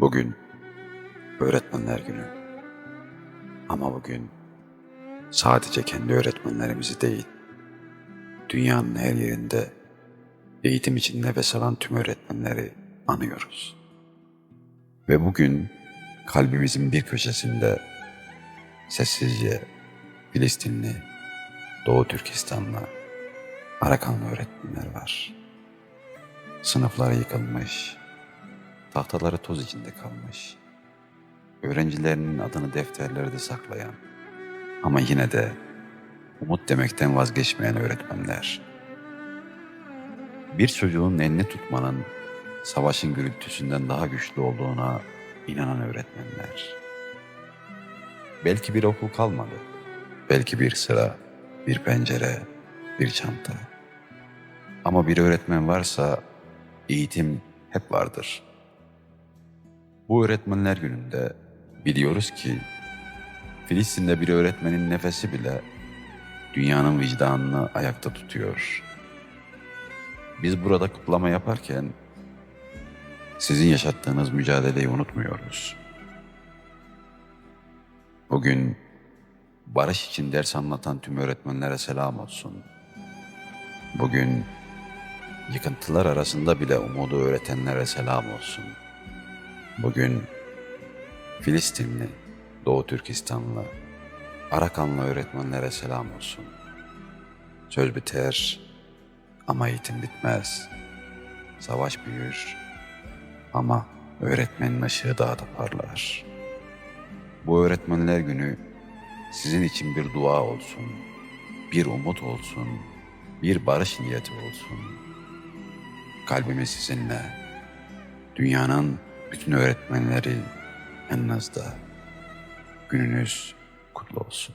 Bugün Öğretmenler Günü. Ama bugün sadece kendi öğretmenlerimizi değil, dünyanın her yerinde eğitim için nefes alan tüm öğretmenleri anıyoruz. Ve bugün kalbimizin bir köşesinde sessizce Filistinli, Doğu Türkistanlı, Arakanlı öğretmenler var. Sınıfları yıkılmış, tahtaları toz içinde kalmış. Öğrencilerinin adını defterlerde saklayan ama yine de umut demekten vazgeçmeyen öğretmenler. Bir çocuğun elini tutmanın savaşın gürültüsünden daha güçlü olduğuna inanan öğretmenler. Belki bir okul kalmadı. Belki bir sıra, bir pencere, bir çanta. Ama bir öğretmen varsa eğitim hep vardır. Bu öğretmenler gününde biliyoruz ki Filistin'de bir öğretmenin nefesi bile dünyanın vicdanını ayakta tutuyor. Biz burada kutlama yaparken sizin yaşattığınız mücadeleyi unutmuyoruz. Bugün barış için ders anlatan tüm öğretmenlere selam olsun. Bugün yıkıntılar arasında bile umudu öğretenlere selam olsun. Bugün Filistinli, Doğu Türkistanlı, Arakanlı öğretmenlere selam olsun. Söz biter ama eğitim bitmez. Savaş büyür ama öğretmenin ışığı daha da parlar. Bu öğretmenler günü sizin için bir dua olsun, bir umut olsun, bir barış niyeti olsun. Kalbimiz sizinle, dünyanın bütün öğretmenleri yanınızda. Gününüz kutlu olsun.